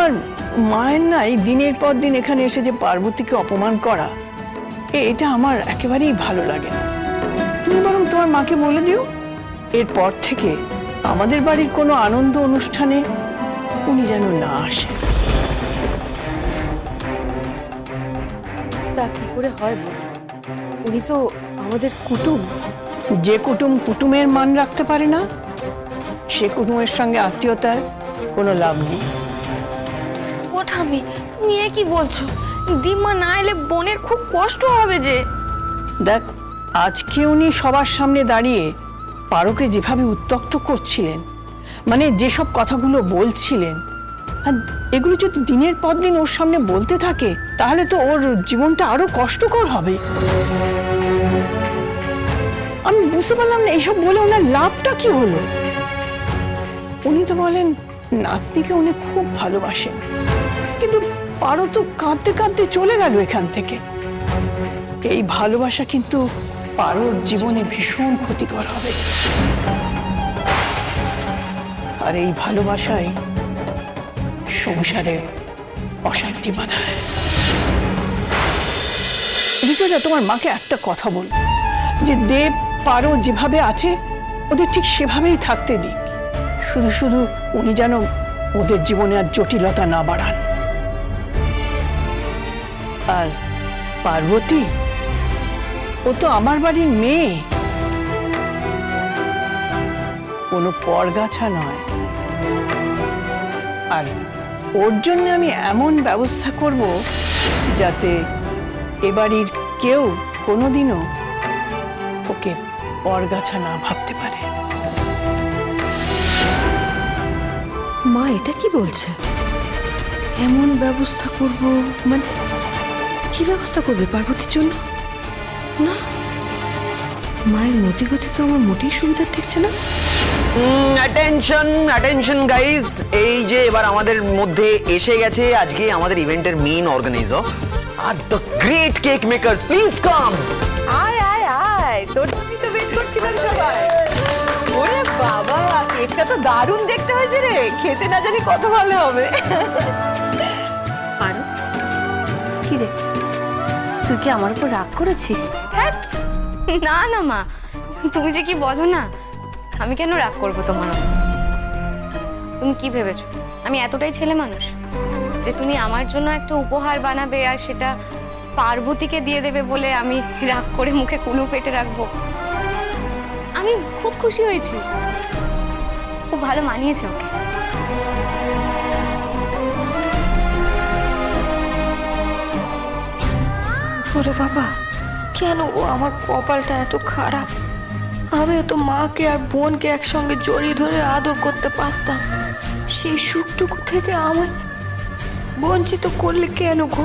তোমার মায়ের নাই দিনের পর দিন এখানে এসে যে পার্বতীকে অপমান করা এ- এটা আমার একেবারেই ভালো লাগে না। তুমি বরং তোমার মাকে বলে দিও। এরপর থেকে আমাদের বাড়ির কোনো আনন্দ অনুষ্ঠানে উনি যেন না আসেন তা কি করে হয় বল? উনি তো আমাদের কুটুম। যে কুটুম কুটুমের মান রাখতে পারে না সে কুটুমের সঙ্গে আত্মীয়তার কোনো লাভ নেই। ঠামি তুমি কি বলছো? দিম্মা না এলে বোনের খুব কষ্ট হবে যে। দেখ, আজকে উনি সবার সামনে দাঁড়িয়ে পারোকে যেভাবে উত্তক্ত করছিলেন মানে যেসব কথাগুলো বলছিলেন, আর এগুলো যদি দিনের পর দিন ওর সামনে বলতে থাকে, তাহলে তো ওর জীবনটা আরও কষ্টকর হবে। আমি বুঝতে পারলাম না এইসব বলে ওনার লাভটা কি হলো? উনি তো বলেন নাতনিকে উনি খুব ভালোবাসেন। কিন্তু পারো তো কাঁদতে কাঁদতে চলে গেল এখান থেকে। এই ভালোবাসা কিন্তু পারোর জীবনে ভীষণ ক্ষতিকর হবে। আর এই ভালোবাসায় সংসারে অশান্তি বাঁধায়। তোমার মাকে একটা কথা বল। যে দেব পারো যেভাবে আছে, ওদের ঠিক সেভাবেই থাকতে দিক। শুধু শুধু উনি যেন ওদের জীবনে আর জটিলতা না বাড়ান। আর পার্বতী, ও তো আমার বাড়ির মেয়ে। কোনো পরগাছা নয়। আর ওর জন্য আমি এমন ব্যবস্থা করব যাতে এ বাড়ির কেউ কোনোদিনও ওকে পরগাছা না ভাবতে পারে। মা এটা কি বলছে? এমন ব্যবস্থা করব মানে কি ব্যবস্থা করবে পার্বতীর জন্য? না মায়ের মতি গতি তো আমার মোটেই সুবিধা ঠেকছে না। অ্যাটেনশন অ্যাটেনশন গাইস এই যে এবার আমাদের মধ্যে এসে গেছে আজকে আমাদের ইভেন্টের main organiser R the great cake makers please come আয় আয় আয় তোর জন্যই তো ওয়েট করছিলাম সবাই। কেকটা তো দারুণ দেখতে হয়েছে রে। খেতে না জানি কত ভালো হবে। পারো। কি রে? তুই কি আমার উপর রাগ করেছিস? হ্যাঁ না না মা। তুমি যে কি বলো না আমি কেন রাগ করব তোমার? তুমি কি ভেবেছো? আমি এতটাই ছেলে মানুষ যে তুমি আমার জন্য একটা উপহার বানাবে আর সেটা পার্বতীকে দিয়ে দেবে বলে আমি রাগ করে মুখে কুলু পেটে রাখব? আমি খুব খুশি হয়েছি। খুব ভালো মানিয়েছে ওকে। ওরে বাবা, কেন ও আমার কপালটা এত খারাপ? আমিও তো মাকে আর বোনকে একসঙ্গে জড়িয়ে ধরে আদর করতে পারতাম। সেই সুখটুকু থেকে আমায় বঞ্চিত করলে কেন গো?